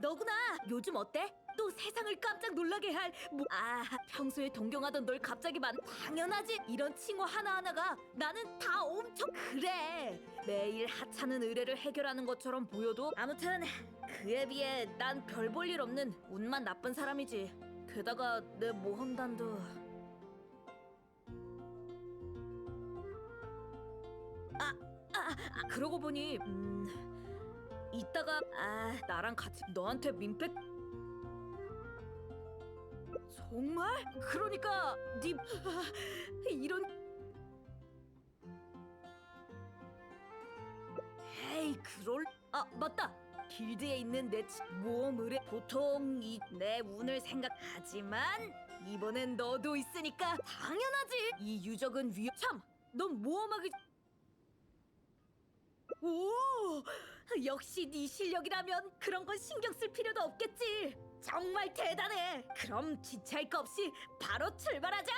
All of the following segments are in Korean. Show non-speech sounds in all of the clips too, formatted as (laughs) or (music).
너구나. 요즘 어때? 또 세상을 깜짝 놀라게 할 뭐... 아, 평소에 동경하던 널 갑자기 만 당연하지. 이런 칭호 하나하나가 나는 다 엄청 그래. 매일 하찮은 의뢰를 해결하는 것처럼 보여도 아무튼 그에 비해 난 별 볼 일 없는 운만 나쁜 사람이지. 게다가 내 모험단도 아, 아, 아 그러고 보니 음, 이따가 아. 나랑 같이 너한테 민폐 정말? 그러니까 네 아, (laughs) 이런 에이 그럴 아 맞다. 길드에 있는 내 치- 모험 의뢰 보통 이 내 운을 생각하지만 이번엔 너도 있으니까 당연하지. 이 유적은 위험 참넌 모험하기 오 역시 네 실력이라면 그런 건 신경 쓸 필요도 없겠지. 정말 대단해. 그럼 지체할 거 없이 바로 출발하자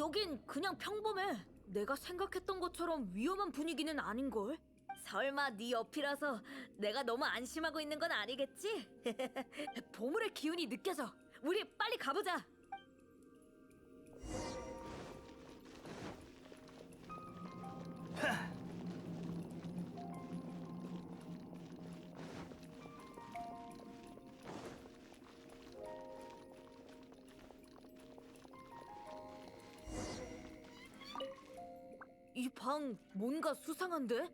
여긴 그냥 평범해. 내가 생각했던 것처럼 위험한 분위기는 아닌걸. 설마 네 옆이라서 내가 너무 안심하고 있는 건 아니겠지? (laughs) 보물의 기운이 느껴져. 우리 빨리 가보자. 이 방 뭔가 수상한데?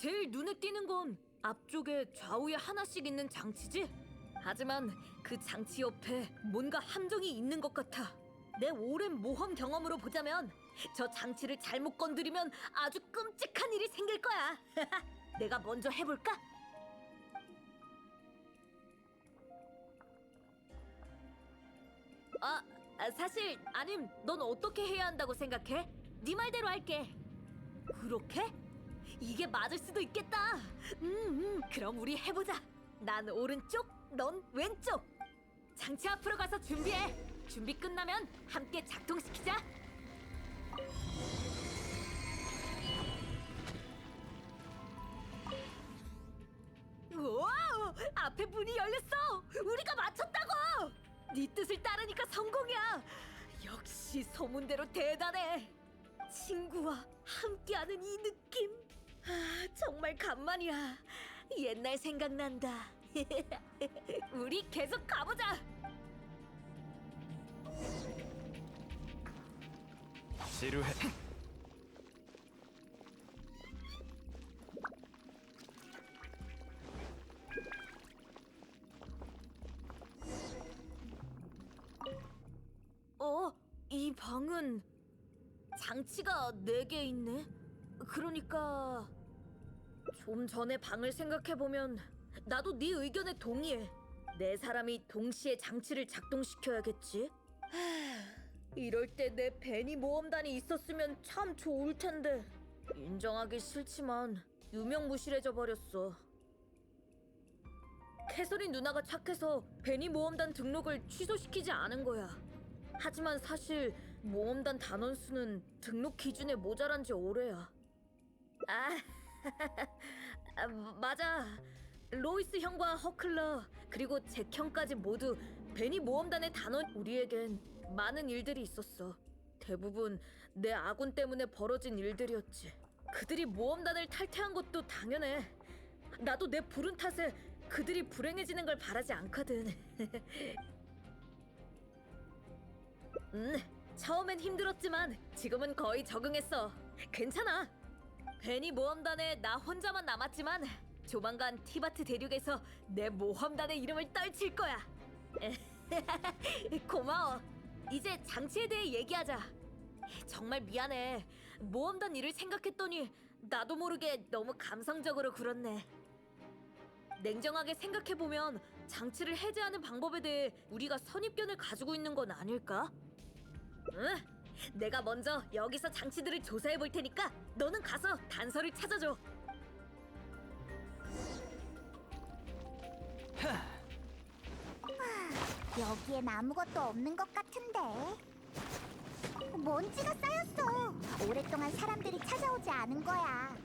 제일 눈에 띄는 건 앞쪽에 좌우에 하나씩 있는 장치지? 하지만 그 장치 옆에 뭔가 함정이 있는 것 같아. 내 오랜 모험 경험으로 보자면 저 장치를 잘못 건드리면 아주 끔찍한 일이 생길 거야. (laughs) 내가 먼저 해볼까? 아, 아, 사실 아님 넌 어떻게 해야 한다고 생각해? 네 말대로 할게. 그렇게? 이게 맞을 수도 있겠다. 음, 음, 그럼 우리 해보자. 난 오른쪽, 넌 왼쪽. 장치 앞으로 가서 준비해. 준비 끝나면 함께 작동시키자. 와우! 앞에 문이 열렸어. 우리가 맞췄다고. 네 뜻을 따르니까 성공이야. 역시 소문대로 대단해. 친구와 함께하는 이 느낌. 아, 정말 간만이야. 옛날 생각난다. (laughs) 우리 계속 가보자. 지루해. 장치가 네 개 있네. 그러니까 좀 전에 방을 생각해 보면 나도 네 의견에 동의해. 네 사람이 동시에 장치를 작동시켜야겠지. 하, (sighs) 이럴 때 내 베니 모험단이 있었으면 참 좋을 텐데. 인정하기 싫지만 유명무실해져 버렸어. 캐서린 누나가 착해서 베니 모험단 등록을 취소시키지 않은 거야. 하지만 사실 모험단 단원 수는 등록 기준에 모자란 지 오래야. 아, (laughs) 아, 맞아. 로이스 형과 허클러 그리고 잭 형까지 모두 베니 모험단의 단원 우리에겐 많은 일들이 있었어. 대부분 내 아군 때문에 벌어진 일들이었지. 그들이 모험단을 탈퇴한 것도 당연해. 나도 내 불운 탓에 그들이 불행해지는 걸 바라지 않거든. (laughs) 음, 처음엔 힘들었지만 지금은 거의 적응했어. 괜찮아. 괜히 모험단에 나 혼자만 남았지만 조만간 티바트 대륙에서 내 모험단의 이름을 떨칠 거야. (laughs) 고마워. 이제 장치에 대해 얘기하자. 정말 미안해. 모험단 일을 생각했더니 나도 모르게 너무 감성적으로 굴었네. 냉정하게 생각해보면 장치를 해제하는 방법에 대해 우리가 선입견을 가지고 있는 건 아닐까? 응, 내가 먼저 여기서 장치들을 조사해 볼 테니까 너는 가서 단서를 찾아줘. 여기엔 아무것도 없는 것 같은데. 먼지가 쌓였어. 오랫동안 사람들이 찾아오지 않은 거야.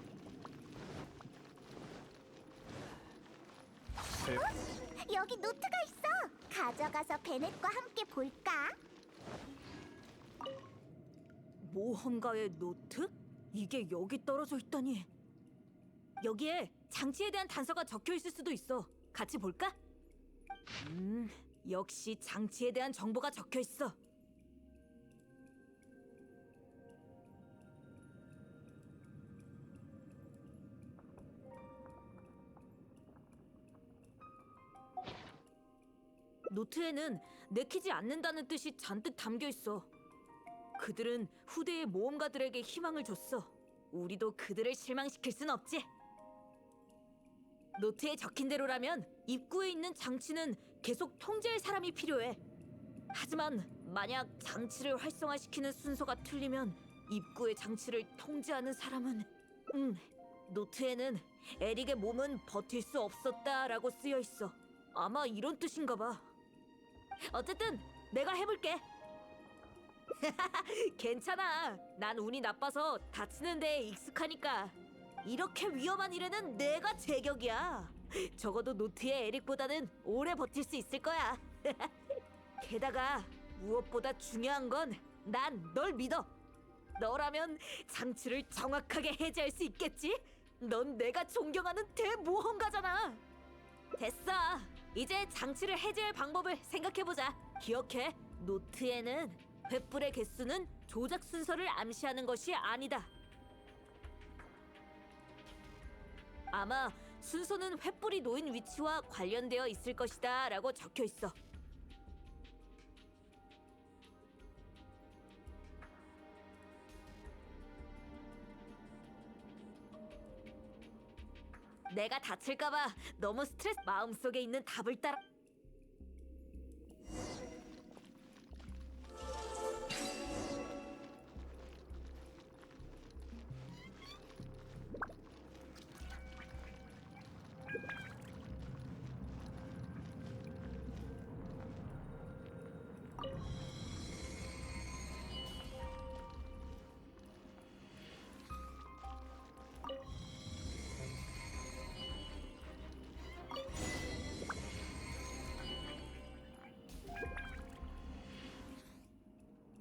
어? 여기 노트가 있어. 가져가서 베넷과 함께 볼까? 모험가의 노트? 이게 여기 떨어져 있다니. 여기에 장치에 대한 단서가 적혀 있을 수도 있어. 같이 볼까? 음, 역시 장치에 대한 정보가 적혀 있어. 노트에는 내키지 않는다는 뜻이 잔뜩 담겨 있어. 그들은 후대의 모험가들에게 희망을 줬어. 우리도 그들을 실망시킬 순 없지. 노트에 적힌 대로라면 입구에 있는 장치는 계속 통제할 사람이 필요해. 하지만 만약 장치를 활성화시키는 순서가 틀리면 입구의 장치를 통제하는 사람은 음, 노트에는 에릭의 몸은 버틸 수 없었다라고 쓰여 있어. 아마 이런 뜻인가 봐. 어쨌든 내가 해볼게. (laughs) 괜찮아. 난 운이 나빠서 다치는 데에 익숙하니까. 이렇게 위험한 일에는 내가 제격이야. 적어도 노트의 에릭보다는 오래 버틸 수 있을 거야. (laughs) 게다가 무엇보다 중요한 건 난 널 믿어. 너라면 장치를 정확하게 해제할 수 있겠지? 넌 내가 존경하는 대모험가잖아. 됐어. 이제 장치를 해제할 방법을 생각해보자. 기억해. 노트에는 횃불의 개수는 조작 순서를 암시하는 것이 아니다. 아마 순서는 횃불이 놓인 위치와 관련되어 있을 것이다 라고 적혀 있어. 내가 다칠까봐 너무 스트레스 마음속에 있는 답을 따라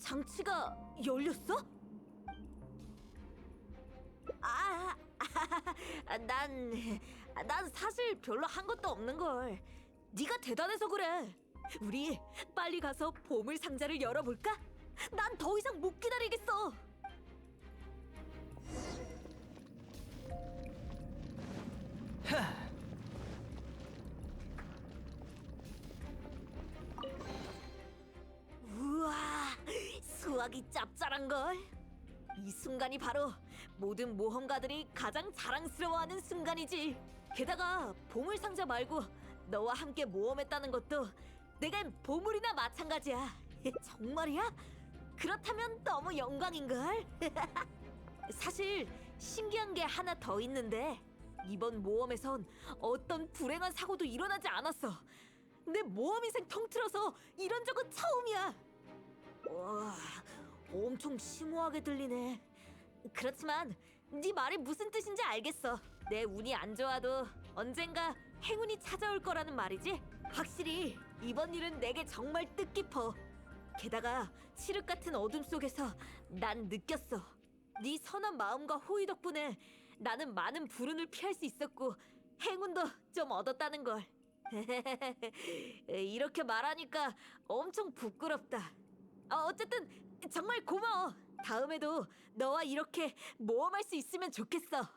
장치가 열렸어? 아, 아, (laughs) 난, 난 사실 별로 한 것도 없는 걸. 네가 대단해서 그래. 우리 빨리 가서 보물 상자를 열어볼까? 난 더 이상 못 기다리겠어. 우 수학이 짭짤한 걸. 이 순간이 바로 모든 모험가들이 가장 자랑스러워하는 순간이지. 게다가 보물 상자 말고 너와 함께 모험했다는 것도 내겐 보물이나 마찬가지야. 정말이야? 그렇다면 너무 영광인 걸. (laughs) 사실 신기한 게 하나 더 있는데 이번 모험에선 어떤 불행한 사고도 일어나지 않았어. 내 모험 인생 통틀어서 이런 적은 처음이야. 와, 엄청 심오하게 들리네. 그렇지만 네 말이 무슨 뜻인지 알겠어. 내 운이 안 좋아도 언젠가 행운이 찾아올 거라는 말이지. 확실히 이번 일은 내게 정말 뜻깊어. 게다가 칠흑 같은 어둠 속에서 난 느꼈어. 네 선한 마음과 호의 덕분에 나는 많은 불운을 피할 수 있었고 행운도 좀 얻었다는 걸. (laughs) 이렇게 말하니까 엄청 부끄럽다. 어, 어쨌든 정말 고마워. 다음에도 너와 이렇게 모험할 수 있으면 좋겠어.